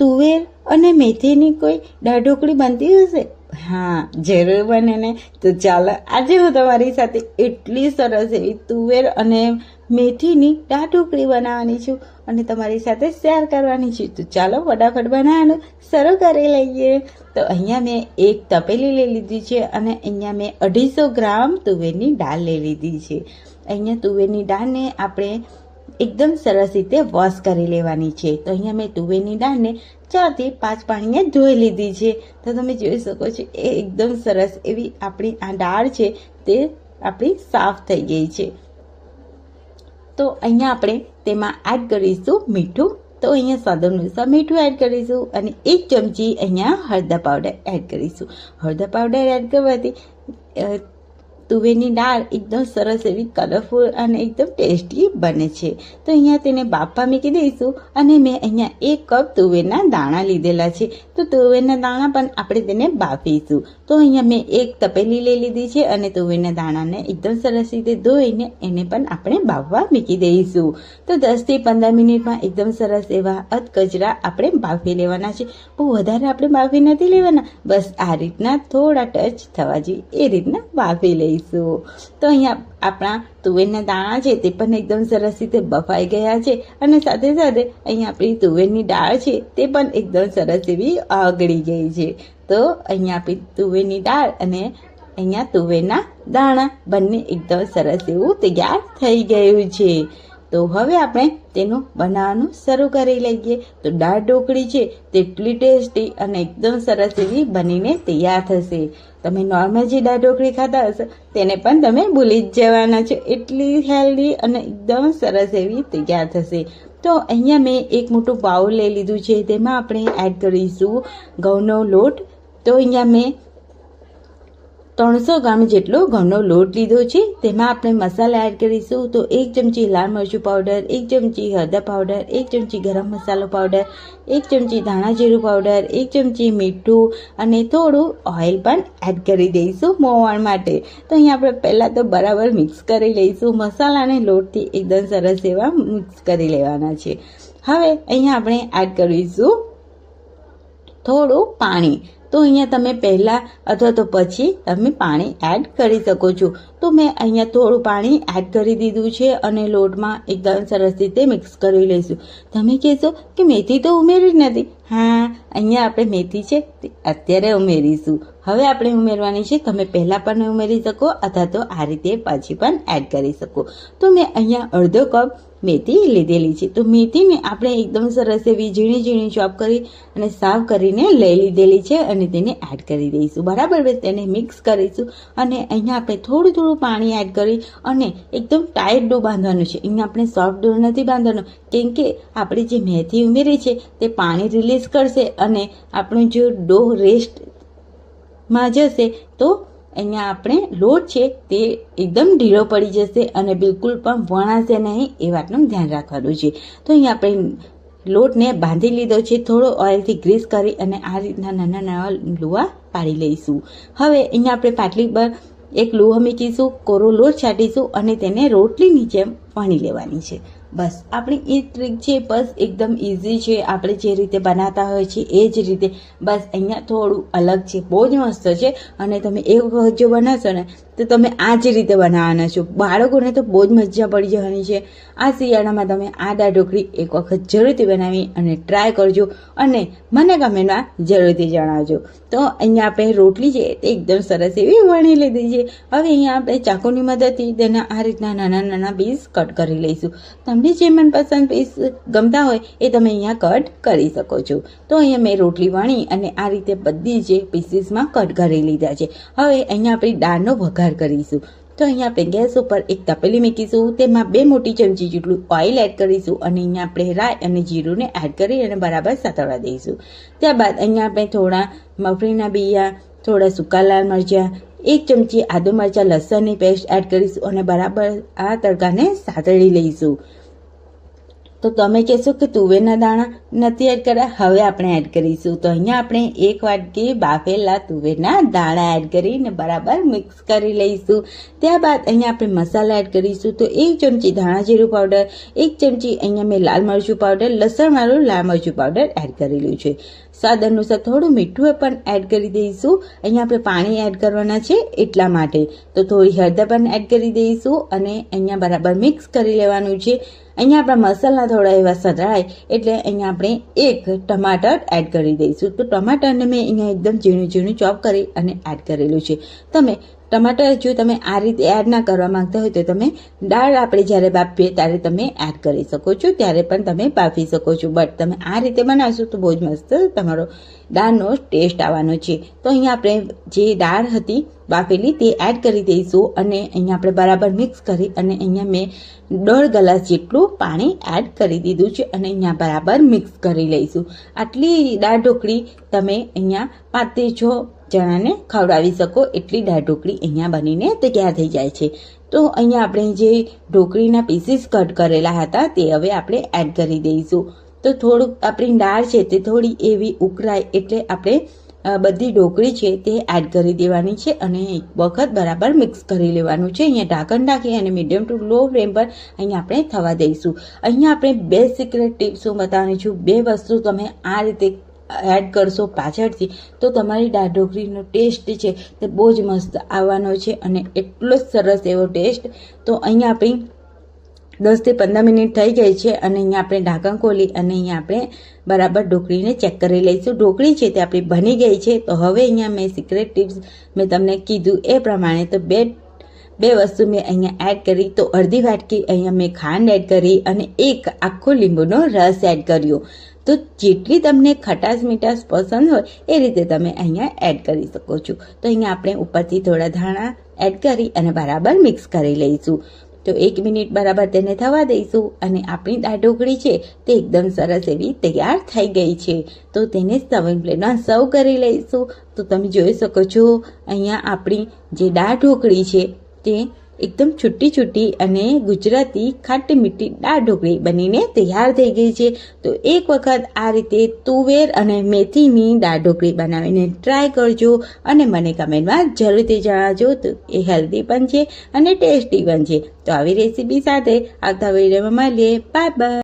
તુવેર અને મેથીની કોઈ દાઢોકળી બનતી હશે? હા, જરૂર બને ને. તો ચાલો, આજે હું તમારી સાથે એટલી સરસ એવી તુવેર અને મેથીની દાળ ઢોકળી બનાવવાની છું અને તમારી સાથે શેર કરવાની છું. તો ચાલો, ફટાફટ બનાવવાનું શરૂ કરી લઈએ. તો અહીંયા મેં એક તપેલી લઈ લીધી છે અને અહીંયા મેં અઢીસો ગ્રામ તુવેરની દાળ લઈ લીધી છે. અહીંયા તુવેરની દાળને આપણે એકદમ સરસ રીતે વોશ કરી લેવાની છે. તો અહીંયા મેં તુવેરની દાળને ચારથી પાંચ પાણીએ ધોઈ લીધી છે. તો તમે જોઈ શકો છો, એ એકદમ સરસ એવી આપણી આ દાળ છે, તે આપણી સાફ થઈ ગઈ છે. તો અહીંયા આપણે તેમાં એડ કરીશું મીઠું. તો અહીંયા સ્વાદ અનુસાર મીઠું એડ કરીશું અને એક ચમચી અહીંયા હળદર પાવડર એડ કરીશું. હળદર પાવડર એડ કરવાથી તુવેરની દાળ એકદમ સરસ એવી કલરફુલ અને એકદમ ટેસ્ટી બને છે. તો અહીંયા તેને બાફા મૂકી દઈશું અને મેં અહીંયા એક કપ તુવેરના દાણા લીધેલા છે. તો તુવેરના દાણા પણ આપણે તેને બાફીશું. તો અહીંયા મેં એક તપેલી લઈ લીધી છે અને તુવેરના દાણાને એકદમ સરસ રીતે ધોઈને એને પણ આપણે બાફવા મૂકી દઈશું. તો દસથી પંદર મિનિટમાં એકદમ સરસ એવા અધકચરા આપણે બાફી લેવાના છે. બહુ વધારે આપણે બાફી નથી લેવાના. બસ આ રીતના થોડા ટચ થવા જોઈએ. એ રીતના બાફી લઈશું. તો અહીંયા આપણા તુવેરના દાણા છે તે પણ એકદમ સરસ રીતે બફાઈ ગયા છે અને સાથે સાથે અહીંયા આપણી તુવેરની દાળ છે તે પણ એકદમ સરસ એવી આગળી ગઈ છે. તો અહીંયા આપણી તુવેરની દાળ અને અહીંયા તુવેરના દાણા બંને એકદમ સરસ એવું તૈયાર થઈ ગયું છે. તો હવે આપણે તેનું બનાવવાનું શરૂ કરી લઈએ. તો દાળ ઢોકળી છે, તેટલી ટેસ્ટી અને એકદમ સરસ એવી બનીને તૈયાર થશે. તમે નોર્મલ જે દાળ ઢોકળી ખાતા હશો, તેને પણ તમે ભૂલી જ જવાના છો. એટલી હેલ્ધી અને એકદમ સરસ એવી તૈયાર થશે. તો અહીંયા મેં એક મોટું બાઉલ લઈ લીધું છે, તેમાં આપણે એડ કરીશું ઘઉંનો લોટ. તો અહીંયા મેં ત્રણસો ગ્રામ જેટલો ઘઉંનો લોટ લીધો છે. તેમાં આપણે મસાલા એડ કરીશું તો એક ચમચી લાલ મરચું પાવડર, એક ચમચી હળદર પાવડર, એક ચમચી ગરમ મસાલો પાવડર, એક ચમચી ધાણા જીરું પાવડર, એક ચમચી મીઠું અને થોડું ઓઇલ પણ એડ કરી દઈશું મોવણ માટે. તો અહીંયા આપણે પહેલાં તો બરાબર મિક્સ કરી લઈશું. મસાલાને લોટથી એકદમ સરસ એવા મિક્સ કરી લેવાના છે. હવે અહીંયા આપણે એડ કરીશું થોડું પાણી. તો અહીંયા તમે પહેલાં અથવા તો પછી તમે પાણી એડ કરી શકો છો. તો મેં અહીંયા થોડું પાણી એડ કરી દીધું છે અને લોટમાં એકદમ સરસ રીતે મિક્સ કરી લઈશું. તમે કહેશો કે મેથી તો ઉમેરી જ નથી. હા, અહીંયા આપણે મેથી છે તે અત્યારે ઉમેરીશું. હવે આપણે ઉમેરવાની છે, તમે પહેલાં પણ ઉમેરી શકો અથવા તો આ રીતે પછી પણ એડ કરી શકો. તો મેં અહીંયા અડધો કપ મેથી લીધેલી છે. તો મેથીને આપણે એકદમ સરસ એવી ઝીણી ઝીણી ચોપ કરી અને સાફ કરીને લઈ લીધેલી છે અને તેને એડ કરી દઈશું. બરાબર તેને મિક્સ કરીશું અને અહીંયા આપણે થોડું થોડું પાણી એડ કરી અને એકદમ ટાઈટ ડો બાંધવાનું છે. અહીંયા આપણે સોફ્ટ ડો નથી બાંધવાનો. કેમ કે આપણે જે મેથી ઉમેરી છે તે પાણી રિલીઝ કરશે અને આપણો જો ડો રેસ્ટમાં જશે તો અહીંયા આપણે લોટ છે તે એકદમ ઢીલો પડી જશે અને બિલકુલ પણ વણાશે નહીં એ વાતનું ધ્યાન રાખવાનું છે. તો અહીંયા આપણે લોટને બાંધી લીધો છે, થોડો ઓઇલથી ગ્રીસ કરી અને આ રીતના નાના નાના લુવા પાડી લઈશું. હવે અહીંયા આપણે પાટલી પર એક લુહો મૂકીશું, કોરો લોટ છાંટીશું અને તેને રોટલીની જેમ વણી લેવાની છે. બસ, આપણી એ ટ્રીક છે, બસ, એકદમ ઇઝી છે. આપણે જે રીતે બનાવતા હોય છે, એ જ રીતે. બસ, અહીંયા થોડું અલગ છે, બહુ જ મસ્ત છે. અને તમે એ જો બનાવશો ને તો તમે આ જ રીતે બનાવવાના છો. બાળકોને તો બહુ જ મજા પડી જવાની છે. આ શિયાળામાં તમે આ દાળ ઢોકળી એક વખત જરૂરથી બનાવી અને ટ્રાય કરજો અને મને કમેન્ટમાં જરૂરથી જણાવજો. તો અહીંયા આપણે રોટલી છે તે એકદમ સરસ એવી વણી લીધી છે. હવે અહીંયા આપણે ચાકુની મદદથી તેના આ રીતના નાના નાના પીસ કટ કરી લઈશું. તમને જે મનપસંદ પીસ ગમતા હોય એ તમે અહીંયા કટ કરી શકો છો. તો અહીંયા મેં રોટલી વણી અને આ રીતે બધી જે પીસીસમાં કટ કરી લીધા છે. હવે અહીંયા આપણી દાળનો વઘાર કરીશું. તો અહીંયા આપણે ગેસ ઉપર એક તપેલી મૂકીશું, તેમાં બે મોટી ચમચી જેટલું ઓઇલ એડ કરીશું અને અહીંયા આપણે રાઈ અને જીરુંને એડ કરી અને બરાબર સતળવા દઈશું. ત્યારબાદ અહીંયા આપણે થોડા મગફળીના બિયા, થોડા સૂકા લાલ મરચાં, એક ચમચી આદુ મરચાં, લસણની પેસ્ટ એડ કરીશું અને બરાબર આ તડકાને સાતળી લઈશું. તો તમે કહેશો કે તુવેરના દાણા નથી એડ કર્યા? હવે આપણે એડ કરીશું. તો અહીંયા આપણે એક વાટકી બાફેલા તુવેરના દાણા એડ કરીને બરાબર મિક્સ કરી લઈશું. ત્યારબાદ અહીંયા આપણે મસાલા એડ કરીશું. તો એક ચમચી ધાણા જીરું પાવડર, એક ચમચી અહીંયા મેં લાલ મરચું પાવડર લસણવાળું લાલ મરચું પાવડર એડ કરેલું છે. સ્વાદ અનુસાર થોડું મીઠું પણ એડ કરી દઈશું. અહીંયા આપણે પાણી એડ કરવાના છે એટલા માટે. તો થોડી હળદર પણ એડ કરી દઈશું અને અહીંયા બરાબર મિક્સ કરી લેવાનું છે. અહીંયા આપણા મસાલા થોડા એવા સતળાય એટલે અહીંયા આપણે એક ટમાટર એડ કરી દઈશું. તો ટમાટરને મેં અહીંયા એકદમ ઝીણું ઝીણું ચોપ કરી અને એડ કરેલું છે. તમે ટમાટર જો તમે આ રીતે એડ ના કરવા માંગતા હોય તો તમે દાળ આપણે જ્યારે બાફીએ ત્યારે તમે એડ કરી શકો છો, ત્યારે પણ તમે બાફી શકો છો. બટ તમે આ રીતે બનાવશો તો બહુ જ મસ્ત તમારો દાળનો ટેસ્ટ આવવાનો છે. તો અહીંયા આપણે જે દાળ હતી બાફેલી તે એડ કરી દઈશું અને અહીંયા આપણે બરાબર મિક્સ કરી અને અહીંયા મેં દોઢ ગ્લાસ જેટલું પાણી એડ કરી દીધું છે અને અહીંયા બરાબર મિક્સ કરી લઈશું. આટલી દાળ ઢોકળી તમે અહીંયા પાંચથી છ જણાને ખવડાવી શકો એટલી દાળ ઢોકળી અહીંયા બનીને તૈયાર થઈ જાય છે. તો અહીંયા આપણે જે ઢોકળીના પીસીસ કટ કરેલા હતા તે હવે આપણે એડ કરી દઈશું. તો થોડુંક આપણી દાળ છે તે થોડી એવી ઉકળાય એટલે આપણે બધી ઢોકળી છે તે એડ કરી દેવાની છે અને એક વખત બરાબર મિક્સ કરી લેવાનું છે. અહીંયા ઢાંકણ ઢાંકી અને મીડિયમ ટુ લો ફ્લેમ પર અહીંયા આપણે થવા દઈશું. અહીંયા આપણે બે સિક્રેટ ટિપ્સ હું છું. બે વસ્તુ તમે આ રીતે એડ કરશો પાછળથી, તો તમારી દાળ ઢોકળીનો ટેસ્ટ છે તે બહુ જ મસ્ત આવવાનો છે અને એટલો જ સરસ એવો ટેસ્ટ તો અહીંયા આપણી દસથી પંદર મિનિટ થઈ ગઈ છે અને અહીંયા આપણે ઢાંકણ ખોલી અને અહીંયા આપણે બરાબર ઢોકળીને ચેક કરી લઈશું. ઢોકળી છે તે આપણી બની ગઈ છે. તો હવે અહીંયા મેં સિક્રેટ ટિપ્સ મેં તમને કીધું એ પ્રમાણે તો બે બે વસ્તુ મેં અહીંયા એડ કરી. તો અડધી વાટકી અહીંયા મેં ખાંડ એડ કરી અને એક આખો લીંબુનો રસ એડ કર્યો. તો જેટલી તમને ખટાશ મીઠાશ પસંદ હોય, એ રીતે તમે અહીંયા એડ કરી શકો છો. તો અહીંયા આપણે ઉપરથી થોડા ધાણા એડ કરી અને બરાબર મિક્સ કરી લઈશું. તો એક મિનિટ બરાબર તેને થવા દઈશું અને આપણી દાળ ઢોકળી છે તે એકદમ સરસ એવી તૈયાર થઈ ગઈ છે. તો તેને સર્વિંગ પ્લેટમાં સર્વ કરી લઈશું. તો તમે જોઈ શકો છો, અહીંયા આપણી જે દાળ ઢોકળી છે તે એકદમ છૂટી છૂટી અને ગુજરાતી ખાટી મીઠી દાળ ઢોકળી બનીને તૈયાર થઈ ગઈ છે. તો એક વખત આ રીતે તુવેર અને મેથીની દાળ ઢોકળી બનાવીને ટ્રાય કરજો અને મને કમેન્ટમાં જરૂરથી જણાવજો. તો એ હેલ્ધી પણ છે અને ટેસ્ટી પણ છે. તો આવી રેસીપી સાથે આવતા વિડીયોમાં મળીએ. Bye bye